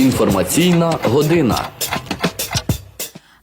Інформаційна година.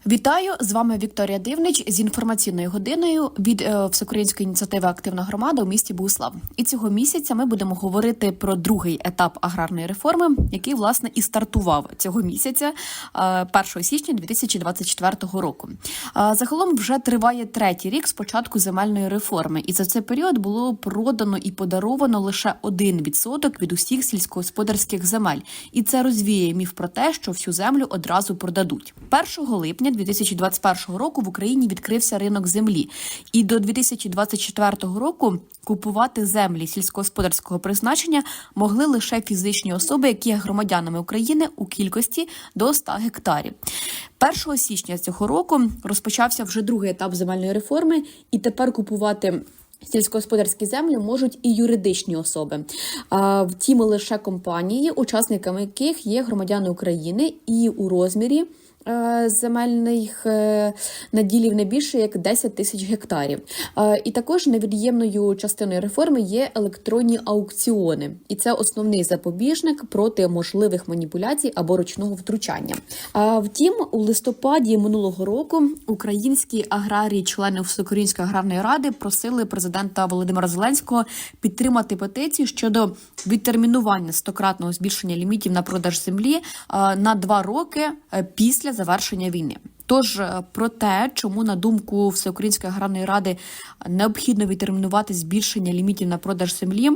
Вітаю з вами Вікторія Дивнич з інформаційною годиною від е, Всеукраїнської ініціативи Активна громада у місті Богуслав. І цього місяця ми будемо говорити про другий етап аграрної реформи, який власне і стартував цього місяця, е, 1 січня 2024 року. Е, Загалом вже триває третій рік з початку земельної реформи, і за цей період було продано і подаровано лише 1% від усіх сільськогосподарських земель, і це розвіє міф про те, що всю землю одразу продадуть. 1 липня 2021 року в Україні відкрився ринок землі, і до 2024 року купувати землі сільськогосподарського призначення могли лише фізичні особи, які є громадянами України у кількості до 100 гектарів. 1 січня цього року розпочався вже другий етап земельної реформи, і тепер купувати. Сільськогосподарські землі можуть і юридичні особи, а, втім лише компанії, учасниками яких є громадяни України, і у розмірі земельних е, наділів не більше як 10 тисяч гектарів. Е, І також невід'ємною частиною реформи є електронні аукціони, і це основний запобіжник проти можливих маніпуляцій або ручного втручання. Втім, у листопаді минулого року українські аграрії, члени Всеукраїнської аграрної ради, просили президента Володимира Зеленського підтримати петицію щодо відтермінування стократного збільшення лімітів на продаж землі е, на два роки е, після завершення війни. Тож е, про те, чому на думку Всеукраїнської аграрної ради необхідно відтермінувати збільшення лімітів на продаж землі.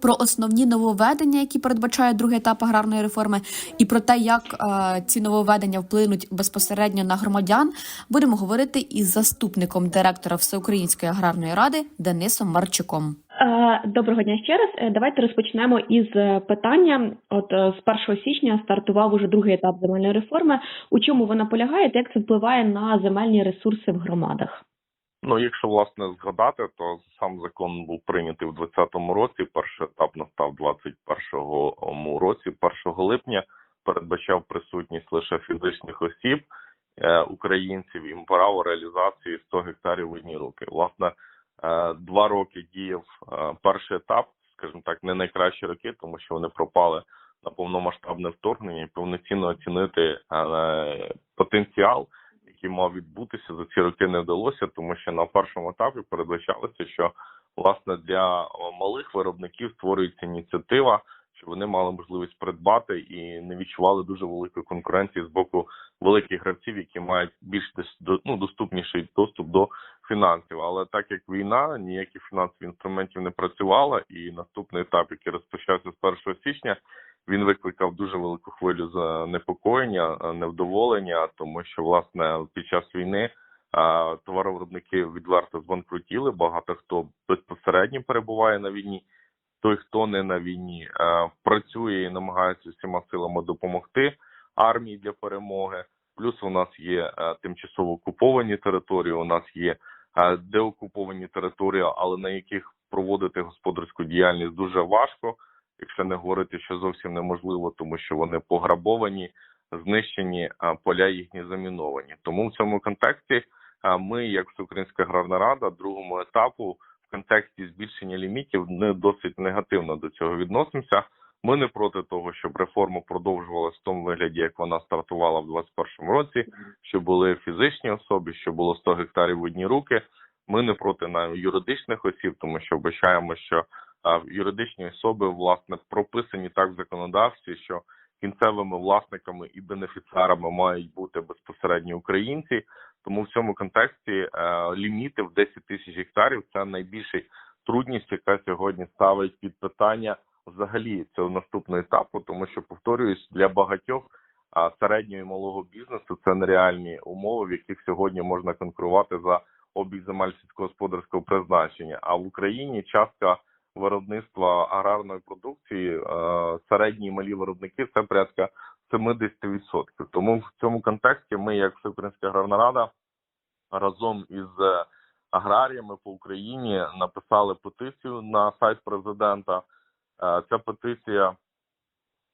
Про основні нововведення, які передбачає другий етап аграрної реформи, і про те, як е, ці нововведення вплинуть безпосередньо на громадян, будемо говорити із заступником директора Всеукраїнської аграрної ради Денисом Марчуком. Е, Доброго дня ще раз. Е, Давайте розпочнемо із е, питання. От з 1 січня стартував уже другий етап земельної реформи. У чому вона полягає та як це впливає на земельні ресурси в громадах? Ну, якщо власне згадати, то сам закон був прийнятий в 2020 році. Перший етап настав в 2021 році. 1 липня передбачав присутність лише фізичних осіб українців і право реалізації 100 гектарів в одні руки. Власне, два роки діяв е, перший етап, скажімо так, не найкращі роки, тому що вони пропали на повномасштабне вторгнення і повноцінно оцінити е, потенціал який мав відбутися за ці роки, не вдалося, тому що на першому етапі передбачалося, що власне для малих виробників створюється ініціатива, що вони мали можливість придбати і не відчували дуже великої конкуренції з боку великих гравців, які мають більш ну, доступніший доступ до фінансів. Але так як війна, ніяких фінансових інструментів не працювало, і наступний етап, який розпочався з 1 січня, він викликав дуже велику хвилю занепокоєння, невдоволення, тому що власне під час війни товаровиробники відверто збанкрутіли. Багато хто безпосередньо перебуває на війні. Той, хто не на війні, працює і намагається всіма силами допомогти армії для перемоги. Плюс у нас є тимчасово окуповані території. У нас є е, деокуповані території, але на яких проводити господарську діяльність дуже важко якщо не говорити, що зовсім неможливо, тому що вони пограбовані, знищені, а поля їхні заміновані. Тому в цьому контексті ми, як Всеукраїнська аграрна рада, другому етапу в контексті збільшення лімітів не досить негативно до цього відносимося. Ми не проти того, щоб реформа продовжувалася в тому вигляді, як вона стартувала в 2021 році, що були фізичні особи, що було 100 гектарів в одні руки. Ми не проти на юридичних осіб, тому що вбачаємо, що юридичні особи власне прописані так в законодавстві, що кінцевими власниками і бенефіціарами мають бути безпосередньо українці. Тому в цьому контексті е, ліміти в 10 тисяч гектарів це найбільша трудність, яка сьогодні ставить під питання взагалі цього наступного етапу, тому що повторююсь для багатьох. Середнього і малого бізнесу це нереальні умови, в яких сьогодні можна конкурувати за обіг земель сільськогосподарського призначення. А в Україні частка виробництва аграрної продукції, середні і малі виробники це порядка 70%. Тому в цьому контексті ми, як Всеукраїнська аграрна рада, разом із е, аграріями по Україні написали петицію на сайт президента. Е, Ця петиція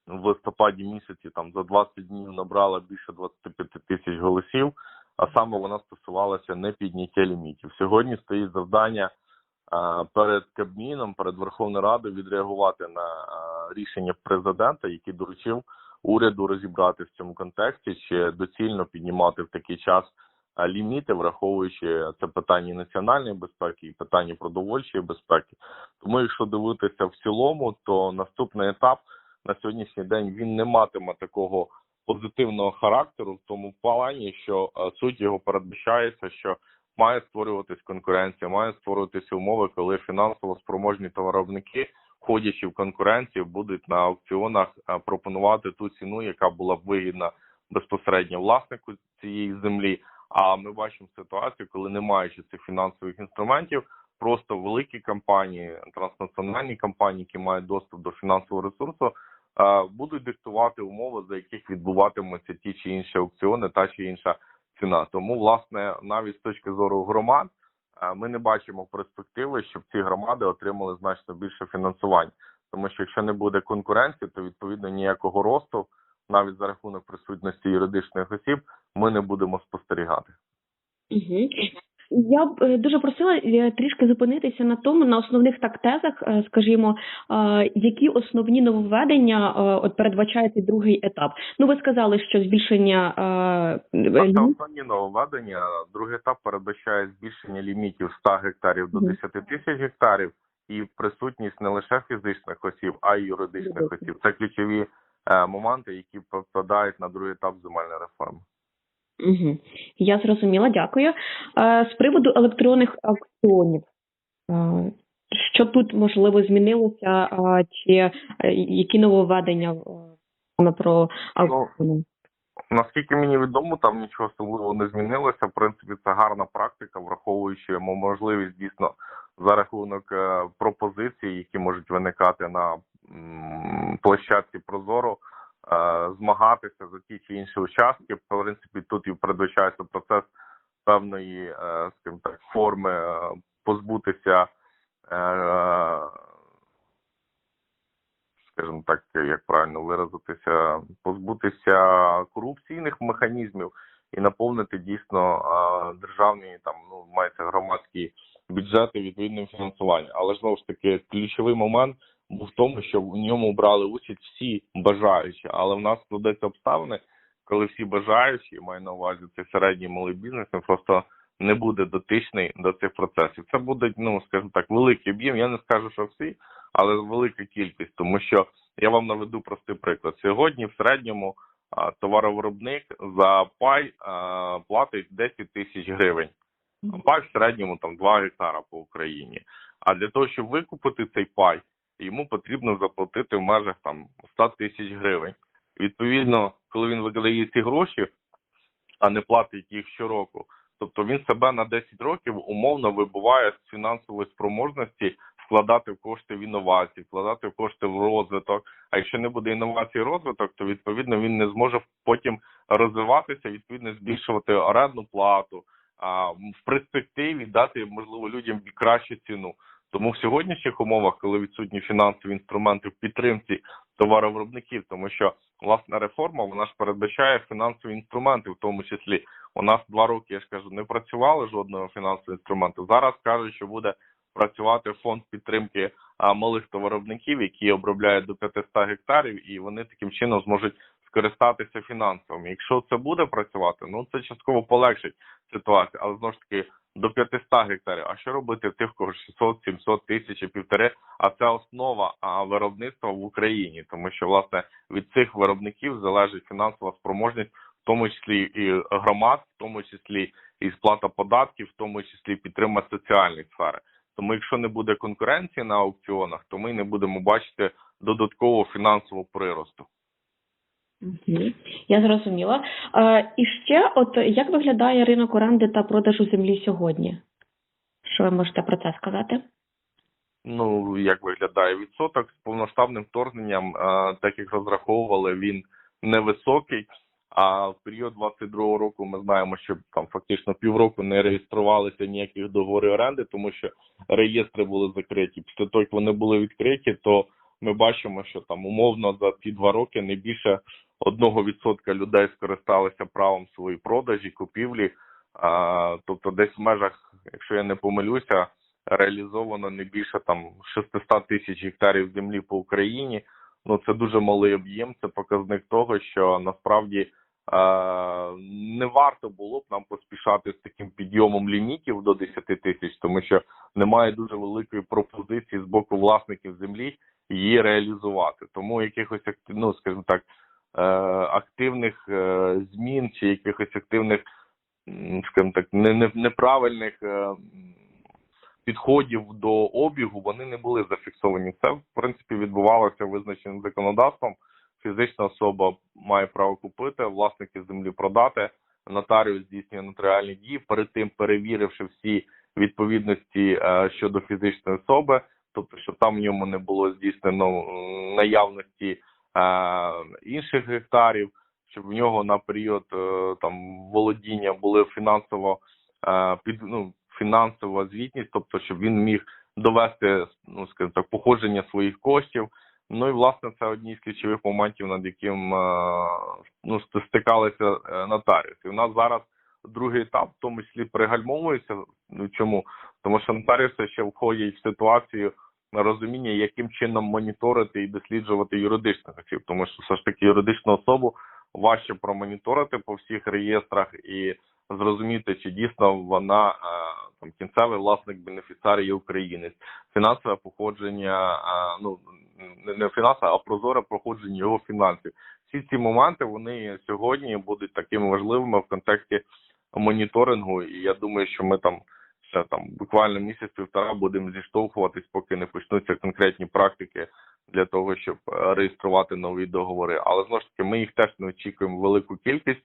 в листопаді місяці там за 20 днів набрала більше 25 тисяч голосів. А саме вона стосувалася не підняття лімітів. Сьогодні стоїть завдання е, перед Кабміном, перед Верховною Радою відреагувати на е, рішення президента, який доручив уряду розібрати в цьому контексті, чи доцільно піднімати в такий час ліміти, враховуючи це питання національної безпеки і питання продовольчої безпеки. Тому, якщо дивитися в цілому, то наступний етап на сьогоднішній день він не матиме такого позитивного характеру в тому плані, що е, суть його передбачається, що має створюватись конкуренція, має створюватися умови, коли фінансово спроможні товаровники, входячи в конкуренцію, будуть на аукціонах е, пропонувати ту ціну, яка була б вигідна безпосередньо власнику цієї землі. А ми бачимо ситуацію, коли не маючи цих фінансових інструментів, просто великі компанії, транснаціональні компанії, які мають доступ до фінансового ресурсу, е, будуть диктувати умови, за яких відбуватимуться ті чи інші аукціони, та чи інша ціна. Тому, власне, навіть з точки зору громад, е, ми не бачимо перспективи, щоб ці громади отримали значно більше фінансування. Тому що якщо не буде конкуренції, то відповідно ніякого росту, навіть за рахунок присутності юридичних осіб, ми не будемо спостерігати. Угу. Я б е, дуже просила е, трішки зупинитися на тому, на основних так тезах, е, скажімо, які основні нововведення от передбачає цей другий етап. Ну, ви сказали, що збільшення Це основні нововведення. Другий етап передбачає збільшення лімітів з 100 гектарів до Мгм. 10 тисяч гектарів і присутність не лише фізичних осіб, а й юридичних осіб. Це ключові моменти, які попадають на другий етап земельної реформи. Угу. Я зрозуміла, дякую. Е, З приводу електронних аукціонів. е, Що тут можливо змінилося, е, чи які нововведення про аукціони? Наскільки мені відомо, там нічого особливого не змінилося. В принципі, це гарна практика, враховуючи мо- можливість дійсно за рахунок пропозицій, які можуть виникати на площадці Прозоро, змагатися за ті чи інші участки. В принципі, тут і передбачається процес певної, е, скажімо так, форми е, позбутися. е, скажімо так, як правильно виразитися, позбутися корупційних механізмів і наповнити дійсно державні там ну мається громадські бюджети відповідним фінансуванням. Але знову ж таки ключовий момент був в тому, що в ньому брали участь всі бажаючі, але в нас складаються обставини, коли всі бажаючі, маю на увазі цей середній малий бізнес, він просто не буде дотичний до цих процесів. Це буде, ну скажімо так, великий об'єм. Я не скажу, що всі, але велика кількість, тому що я вам наведу простий приклад. Сьогодні в середньому товаровиробник за пай платить 10 тисяч гривень. Пай в середньому там 2 гектара по Україні. А для того, щоб викупити цей пай, йому потрібно заплатити в межах там 100 тисяч гривень. Відповідно, коли він видає ці гроші, а не платить їх щороку, тобто він себе на 10 років умовно вибуває з фінансової спроможності вкладати в кошти в інновації, вкладати в кошти в розвиток. А якщо не буде інновацій розвиток, то відповідно він не зможе потім розвиватися, відповідно збільшувати орендну плату, а в перспективі дати можливо людям кращу ціну. Тому в сьогоднішніх умовах, коли відсутні фінансові інструменти в підтримці товаровиробників, тому що власна реформа вона ж передбачає фінансові інструменти, в тому числі у нас два роки, я ж кажу, не працювали жодного фінансового інструменту. Зараз кажуть, що буде працювати фонд підтримки малих товаровиробників, які обробляють до 500 гектарів, і вони таким чином зможуть скористатися фінансовими. Якщо це буде працювати, ну це частково полегшить ситуацію, але знову ж таки до 500 гектарів. А що робити тих, кого 600, 700 тисяч півтори? А це основа виробництва в Україні, тому що власне від цих виробників залежить фінансова спроможність, в тому числі і громад, в тому числі і сплата податків, в тому числі підтримка соціальної сфери. Тому, якщо не буде конкуренції на аукціонах, то ми не будемо бачити додаткового фінансового приросту. Я зрозуміла. І ще, от як виглядає ринок оренди та продажу землі сьогодні? Що ви можете про це сказати? Ну як виглядає відсоток з повноштабним вторгненням, так як розраховували, він невисокий. А в період 22 року ми знаємо, що там фактично півроку не реєструвалися ніяких договорів оренди, тому що реєстри були закриті. Після того, як вони були відкриті, то ми бачимо, що там умовно за ті два роки не більше одного відсотка людей скористалися правом своєї продажі, купівлі. А, тобто, десь в межах, якщо я не помилюся, реалізовано не більше там 600 тисяч гектарів землі по Україні. ну це дуже малий об'єм. Це показник того, що насправді не варто було б нам поспішати з таким підйомом лімітів до 10 тисяч, тому що немає дуже великої пропозиції з боку власників землі її реалізувати. Тому якихось ну, скажімо так, активних е, змін чи якихось активних, скажімо так, не, не, неправильних. е, Підходів до обігу вони не були зафіксовані. Це в принципі відбувалося визначеним законодавством. Фізична особа має право купити, власники землі продати. Нотаріус здійснює нотаріальні дії, перед тим перевіривши всі відповідності е, щодо фізичної особи, тобто, щоб там в ньому не було здійснено наявності е, інших гектарів, щоб в нього на період е, там володіння були фінансово е, під ну фінансова звітність, тобто щоб він міг довести ну скажімо так походження своїх коштів. Ну і власне це одні з ключових моментів, над яким е, ну стикалися нотаріуси. У нас зараз другий етап, в тому числі пригальмовується. Ну чому? Тому що нотаріуси ще входять в ситуацію розуміння, яким чином моніторити і досліджувати юридичних осіб, тому що все ж таки юридичну особу важче промоніторити по всіх реєстрах і зрозуміти, чи дійсно вона е, там кінцевий власник бенефіціар є українець, фінансове походження, е, ну не- фінансове, а прозоре проходження його фінансів. Всі ці моменти вони сьогодні будуть такими важливими в контексті моніторингу. І я думаю, що ми там ще там буквально місяць-півтора будемо зіштовхуватись, поки не почнуться конкретні практики для того, щоб е, реєструвати нові договори. Але знову ж таки, ми їх теж не очікуємо велику кількість,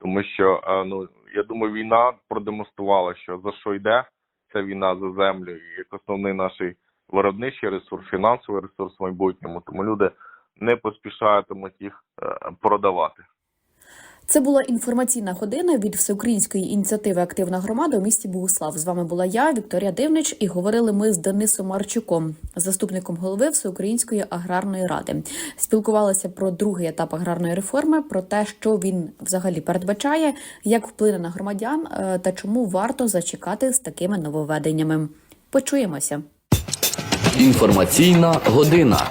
тому що е, ну я думаю, війна продемонструвала, що за що йде ця війна за землю, і як основний наш виробничий ресурс, фінансовий ресурс в майбутньому. Тому люди не поспішатимуть їх е, продавати. Це була інформаційна година від всеукраїнської ініціативи Активна громада у місті Богуслав. З вами була я, Вікторія Дивнич, і говорили ми з Денисом Марчуком, заступником голови Всеукраїнської аграрної ради. Спілкувалися про другий етап аграрної реформи, про те, що він взагалі передбачає, як вплине на громадян е, та чому варто зачекати з такими нововведеннями. Почуємося. Інформаційна година.